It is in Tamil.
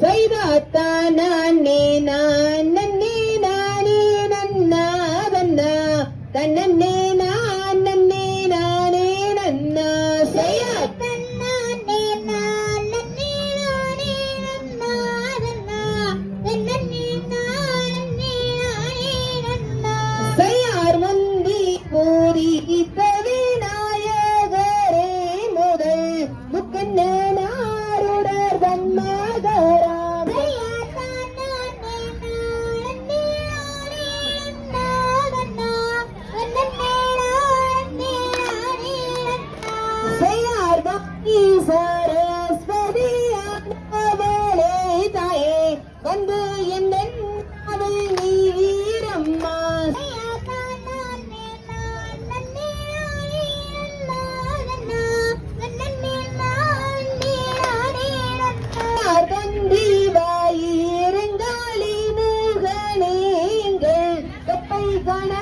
செய்தாத்தா நானே நான் நன்னே நானே நன்னா தன்னா தன்னே செய்யார் பக்தி சரஸ்வதி அவளே தாயே வந்து என்னன் அவள் நீரம்மா செய்யார் தந்தி வாயிருங்காலி முகனேங்கள் கப்பை காண